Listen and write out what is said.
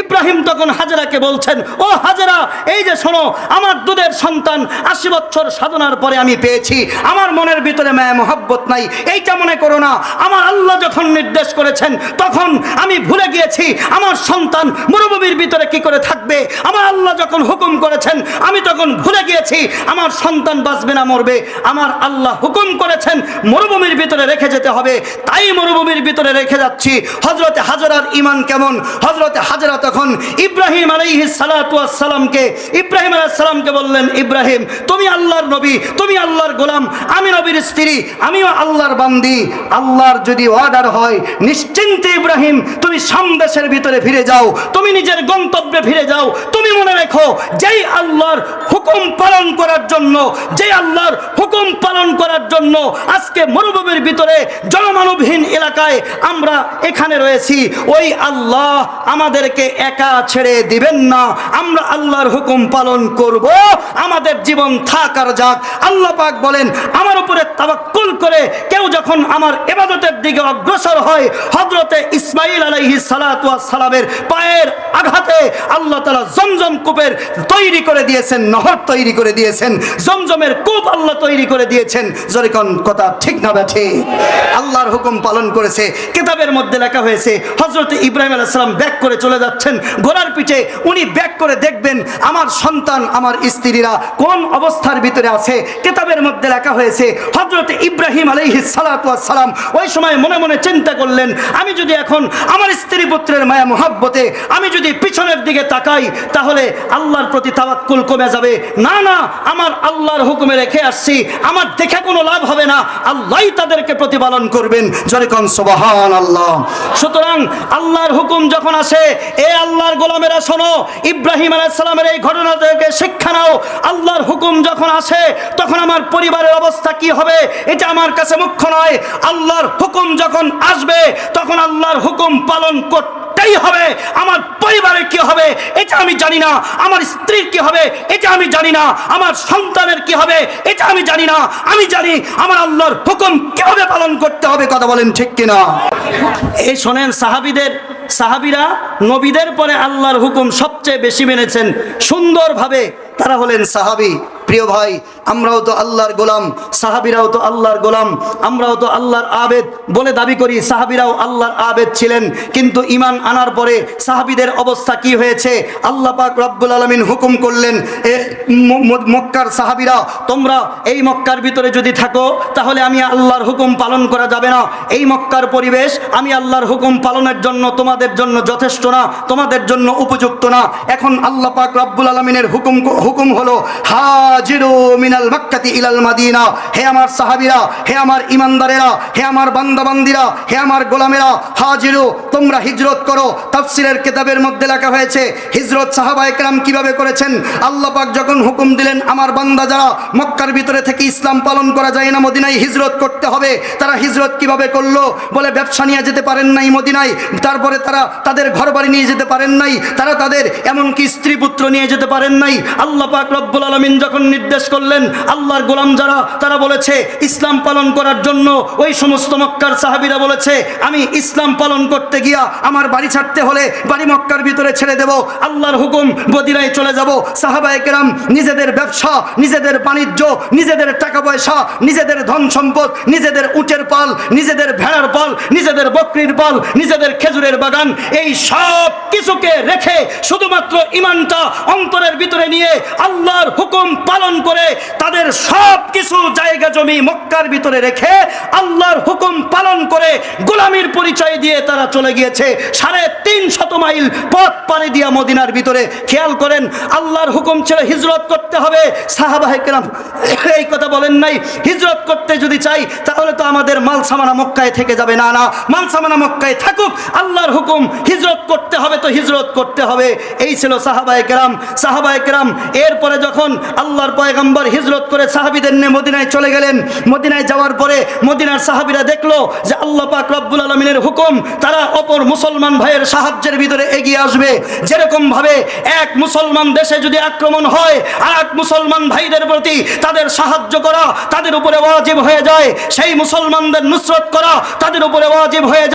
ইব্রাহিম তখন হাজেরাকে বলছেন, ও হাজেরা, এই যে শোনো, আমার দুধের সন্তান আশি বছর সাধনার পরে আমি পেয়েছি। আমার মনের ভিতরে মায়া, মোহাব্বত নাই। এইটা মনে করো না। আমার আল্লাহ যখন নির্দেশ করেছেন, তখন আমি ভুলে গিয়েছি। আমার সন্তান মরুভূমির ভিতরে কি করে থাকবে? আমার আল্লাহ যখন হুকুম করেছেন, আমি তখন ভুলে গিয়েছি। আমার সন্তান বাঁচবে না, মরবে। আমার আল্লাহ হুকুম করেছেন, মরুভূমির ভিতরে রেখে যেতে হবে। তাই মরুভূমির ভিতরে রেখে যাচ্ছি। হজরতে হাজরার ইমান কেমন? হজরতে হাজরা তখন ইব্রাহিম আলাইহি সালামকে ইব্রাহিম আলাইহিস সালামকে বললেন, ইব্রাহিম, তুমি আল্লাহর নবী, তুমি আল্লাহর গোলাম, আমি নবীর স্ত্রী, আমিও আল্লাহর বান্দি। আল্লাহর যদি অর্ডার হয়, নিশ্চিন্তে ইব্রাহিম, তুমি সামদেশের ভিতরে ফিরে যাও, তুমি নিজের গন্তব্যে ফিরে যাও। তুমি মনে রেখো, যেই আল্লাহর হুকুম পালন করার জন্য যে আল্লাহর হুকুম পালন করার জন্য আজকে মরুভূমির ভিতরে জনমানবহীন এলাকায় আমরা এখানে রয়েছি, ওই আল্লাহ আমাদেরকে একা ছেড়ে দিবেন না। আমরা আল্লাহর হুকুম পালন করব। আমাদের জীবন থাক আর যাক। আল্লাহ পাক বলেন, আমার উপরে তাবাক্কুল করে কেউ যখন আমার এবাদতের দিকে অগ্রসর হয় হজরতে ইসমাইল আলাইহি সালাতু সালামের পায়ের আঘাতে আল্লাহ তাআলা জমজম কূপের তৈরি করে দিয়েছেন, নহর তৈরি করে দিয়েছেন, জমজমের কূপ আল্লাহ তৈরি করে দিয়েছেন। জরিকন, কথা ঠিক না ব্যাঠে আল্লাহর হুকুম পালন করেছে, কিতাবের মধ্যে লেখা হয়েছে হজরত ইব্রাহিম আলাইহিস সালাম ব্যাক করে চলে যাচ্ছেন, ঘোড়ার পিঠে উনি ব্যাক করে দেখবেন, আমার সন্তান, আমার স্ত্রীরা কোন অবস্থার ভিতরে আছে কিতাবের মধ্যে লেখা হয়েছে হজরত ইব্রাহিম আলাইহিস সালাম ওই সময় মনে মনে চিন্তা করলেন, আমি যদি এখন আমার স্ত্রী পুত্রের মায়া মোহাব্বতে, আমি যদি পিছনের দিকে তাকাই, তাহলে আল্লাহর প্রতি তাওয়াক্কুল কমে যাবে। না না, আমার আল্লাহর হুকুমে রেখে আসছি, আমার দেখে কোনো লাভ হবে না। আল্লাহই তাদেরকে প্রতিপালন করবেন। জরিকন সুবহান আল্লাহ সুতরাং আল্লাহর হুকুম যখন আসে, এ আল্লাহর গোলামেরা শোনো, ইব্রাহিম আলাইহিস সালামের এই ঘটনা থেকে শিক্ষা নাও। আল্লাহর হুকুম যখন আসে, তখন আমার পরিবারের অবস্থা কি হবে? এটা আমার কাছে মুখ্য নয়। আল্লাহর হুকুম যখন আসবে, তখন আল্লাহর হুকুম পালন করতেই হবে। আমার পরিবারের কি হবে? এটা আমি জানি না। আমার স্ত্রীর কি হবে? এটা আমি জানি না। আমার সন্তানের কি হবে? এটা আমি জানি না। আমি জানি আমার আল্লাহর হুকুম কীভাবে পালন করতে হবে কথা বলেন ঠিক কিনা? এই শোনেন, সাহাবিদের, সাহাবিরা নবীদের পরে আল্লাহর হুকুম সবচেয়ে বেশি মেনেছেন। সুন্দরভাবে তারা হলেন সাহাবি। প্রিয় ভাই, আমরাও তো আল্লাহর গোলাম, সাহাবিরাও তো আল্লাহর গোলাম, আমরাও তো আল্লাহর আবেদ বলে দাবি করি, সাহাবিরাও আল্লাহর আবেদ ছিলেন। কিন্তু ইমান আনার পরে সাহাবিদের অবস্থা কি হয়েছে? আল্লাহ পাক রব্বুল আলমিন হুকুম করলেন, এ মক্কার সাহাবিরা, তোমরা এই মক্কার ভিতরে যদি থাকো, তাহলে আমি আল্লাহর হুকুম পালন করা যাবে না। এই মক্কার পরিবেশ আমি আল্লাহর হুকুম পালনের জন্য তোমাদের জন্য যথেষ্ট না, তোমাদের জন্য উপযুক্ত না। এখন আল্লাহ পাক রব্বুল আলমিনের হুকুম হুকুম হলো হাজিরু মিনাল মাক্কাতি ইলাল মাদিনা। হে আমার সাহাবীরা, হে আমার ইমানদারেরা, হে আমার বান্দাবান্দিরা, হে আমার গোলামেরা, হাজিরু, তোমরা হিজরত করো। তাফসিরের কিতাবের মধ্যে লেখা হয়েছে, হিজরত সাহাবা একরাম কীভাবে করেছেন? আল্লাহ পাক যখন হুকুম দিলেন, আমার বান্দা যারা মক্কার ভিতরে থেকে ইসলাম পালন করা যায় না, মদিনায় হিজরত করতে হবে, তারা হিজরত কীভাবে করল? বলে, ব্যবসা নিয়ে যেতে পারেন নাই মদিনায়, তারপরে তারা তাদের ঘর বাড়ি নিয়ে যেতে পারেন নাই, তারা তাদের এমনকি স্ত্রী পুত্র নিয়ে যেতে পারেন নাই। আল্লাহ পাক রব্বুল আলমিন যখন নির্দেশ করলেন, আল্লাহর গোলাম যারা, তারা বলেছে, ইসলাম পালন করার জন্য ওই সমস্ত মক্কার সাহাবিরা বলেছে, আমি ইসলাম পালন করতে গিয়া আমার বাড়ি ছাড়তে হলে বাড়ি মক্কার ভিতরে ছেড়ে দেব, আল্লাহর হুকুম বদিনায় চলে যাব, সাহাবায়ে কেরাম নিজেদের ব্যবসা, নিজেদের বাণিজ্য, নিজেদের টাকা পয়সা, নিজেদের ধন সম্পদ, নিজেদের উটের পাল, নিজেদের ভেড়ার পাল, নিজেদের বকরির পাল, নিজেদের খেজুরের বাগান, এই সব কিছুকে রেখে শুধুমাত্র ইমানটা অন্তরের ভিতরে নিয়ে আল্লাহর হুকুম পালন করে তাদের সব কিছু জায়গা জমি মক্কার ভিতরে রেখে আল্লাহর হুকুম পালন করে গোলামির পরিচয় দিয়ে তারা চলে গিয়েছে। সাড়ে তিন শত মাইল পথ পাড়ি দিয়া মদিনার ভিতরে। খেয়াল করেন, আল্লাহর হুকুম ছেড়ে হিজরত করতে হবে। সাহাবাহিকেরাম এই কথা বলেন নাই। হিজরত করতে যদি চাই, তাহলে তো আমাদের মাল সামানা মক্কায় থেকে যাবে। না না মাল সামানা মক্কায় থাকুক। আল্লাহর হুকুম হিজরত করতে হবে তো হিজরত করতে হবে। এই ছিল সাহাবায়ে কেরাম। সাহাবায়ে কেরাম, এরপরে যখন আল্লাহর পয়গম্বর হিজরত করে সাহাবিদের নিয়ে মদিনায় চলে গেলেন। মদিনায় যাওয়ার পরে মদিনার সাহাবিরা দেখল যে আল্লাহ পাক রব্বুল আলমিনের হুকুম, তারা অপর মুসলমান ভাইয়ের সাহায্যের ভিতরে এগিয়ে আসবে। যেরকম ভাবে এক মুসলমান দেশে যদি আক্রমণ হয়, আর এক মুসলমান ভাইদের প্রতি তাদের সাহায্য করা তাদের উপরে ওয়াজিব হয়ে যায়। সেই মুসলমানদের নুসরত করা তাদের উপরে ওয়াজিব হয়ে যায়।